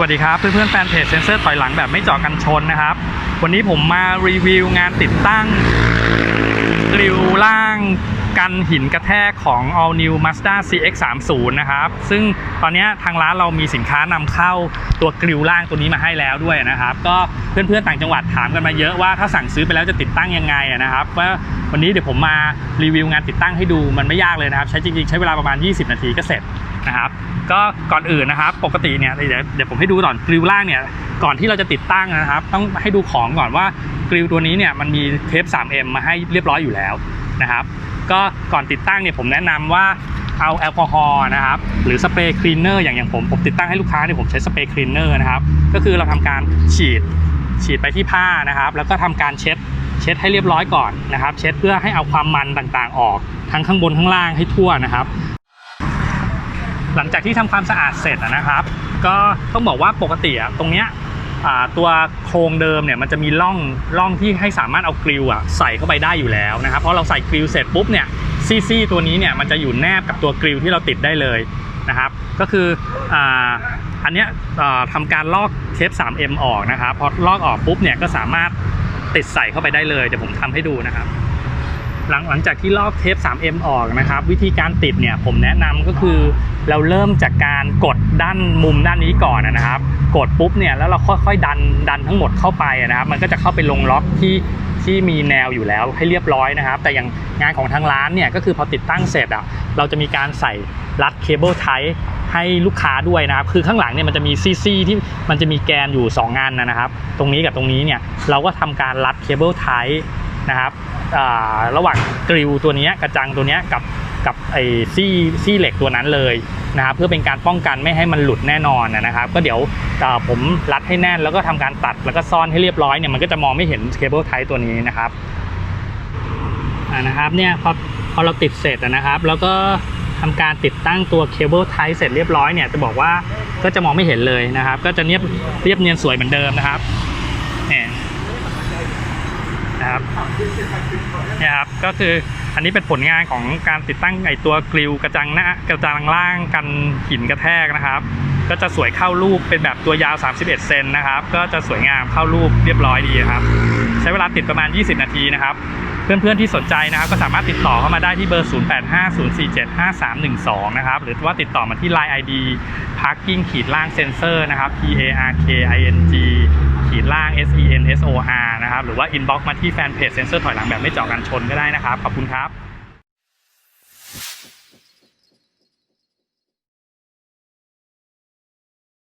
วัสดีครับ เพื่อนๆแฟนเพจเซนเซอร์ถอยหลังแบบไม่เจาะกันชนนะครับ วันนี้ผมมารีวิวงานติดตั้งกริวล่างกันหินกระแทกของ All New Mazda CX-30 นะครับ ซึ่งตอนนี้ทางร้านเรามีสินค้านำเข้าตัวกริวล่างตัวนี้มาให้แล้วด้วยนะครับ ก็เพื่อนๆต่างจังหวัดถามกันมาเยอะว่าถ้าสั่งซื้อไปแล้วจะติดตั้งยังไงนะครับว่าวันนี้เดี๋ยวผมมารีวิวงานติดตั้งให้ดูมันไม่ยากเลยนะครับ ใช้จริงๆใช้เวลาประมาณ 20 นาทีก็เสร็จ นะครับก็ก่อนอื่นนะครับ ปกติเนี่ยเดี๋ยวเดี๋ยวผมให้ดูก่อนกริวล่างเนี่ยก่อนที่เราจะติดตั้งนะครับ ต้องให้ดูของก่อนว่ากริวตัวนี้เนี่ยมันมีเทป 3M มาให้เรียบร้อยอยู่แล้วนะครับ ก็ก่อนติดตั้งเนี่ยผมแนะนำว่าเอาแอลกอฮอล์นะครับหรือสเปรย์คลีนเนอร์อย่างอย่างผมผมติดตั้งให้ลูกค้าเนี่ยผมใช้สเปรย์คลีนเนอร์นะครับก็คือเราทำการฉีดฉีดไปที่ผ้านะครับ แล้วก็ทำการเช็ดเช็ดให้เรียบร้อยก่อนนะครับ เช็ดเพื่อให้เอาความมันต่างๆออกทั้งข้างบนข้างล่างให้ทั่วนะครับ หลังจากที่ทำความสะอาดเสร็จนะครับ ก็ต้องบอกว่าปกติอะตรงเนี้ยตัวโครงเดิมเนี่ยมันจะมีร่องร่องที่ให้สามารถเอากริวอะใส่เข้าไปได้อยู่แล้วนะครับเพราะเราใส่กริวเสร็จปุ๊บเนี่ยซีซีตัวนี้เนี่ยมันจะอยู่แนบกับตัวกริวที่เราติดได้เลยนะครับก็คืออ่าอันเนี้ยทำการลอกเทป 3M ออกนะครับพอลอกออกปุ๊บเนี่ยก็สามารถติดใส่เข้าไปได้เลยเดี๋ยวผมทำให้ดูนะครับ หลังหลังจากที่ลอกเทป 3M ออกนะครับ วิธีการติดเนี่ยผมแนะนำก็คือ เราเริ่มจากการกดด้านมุมด้านนี้ก่อนนะครับ กดปุ๊บเนี่ยแล้วเราค่อยๆดันดันทั้งหมดเข้าไปนะครับ มันก็จะเข้าไปลงล็อกที่ที่มีแนวอยู่แล้วให้เรียบร้อยนะครับ แต่อย่างงานของทางร้านเนี่ยก็คือพอติดตั้งเสร็จอะเราจะมีการใส่รัดเคเบิลไทให้ลูกค้าด้วยนะครับ คือข้างหลังเนี่ยมันจะมีซีซีที่มันจะมีแกนอยู่2งอันนะครับ ตรงนี้กับตรงนี้เนี่ยเราก็ทำการรัดเคเบิลไท นะครับระหว่างกริลตัวนี้กระจังตัวนี้กับกับไอ้ซี่ซี่เหล็กตัวนั้นเลยนะครับเพื่อเป็นการป้องกันไม่ให้มันหลุดแน่นอนนะครับ ก็เดี๋ยวผมรัดให้แน่นแล้วก็ทำการตัดแล้วก็ซ่อนให้เรียบร้อยเนี่ยมันก็จะมองไม่เห็นเคเบิลไทตัวนี้นะครับนะครับเนี่ยพอพอเราติดเสร็จนะครับ แล้วก็ทำการติดตั้งตัวเคเบิลไทเสร็จเรียบร้อยเนี่ยจะบอกว่าก็จะมองไม่เห็นเลยนะครับ ก็จะเนียบเรียบเนียนสวยเหมือนเดิมนะครับ เนี่ยครับ ก็คืออันนี้เป็นผลงานของการติดตั้งไอตัวกริลกระจังหน้ากระจังล่างกันหินกระแทกนะครับ ก็จะสวยเข้ารูปเป็นแบบตัวยาว 31 เซนนะครับ ก็จะสวยงามเข้ารูปเรียบร้อยดีครับ ใช้เวลาติดประมาณ 20 นาทีนะครับ เพื่อนๆที่สนใจนะครับ ก็สามารถติดต่อเข้ามาได้ที่เบอร์ 0850475312 นะครับ หรือว่าติดต่อมาที่ Line ID parking ขีดล่าง sensor นะครับ P A R K I N G ขีดล่าง S E N S O R นะครับ หรือว่า inbox มาที่แฟนเพจเซนเซอร์ถอยหลังแบบไม่เจาะกันชนก็ได้นะครับ ขอบคุณครับ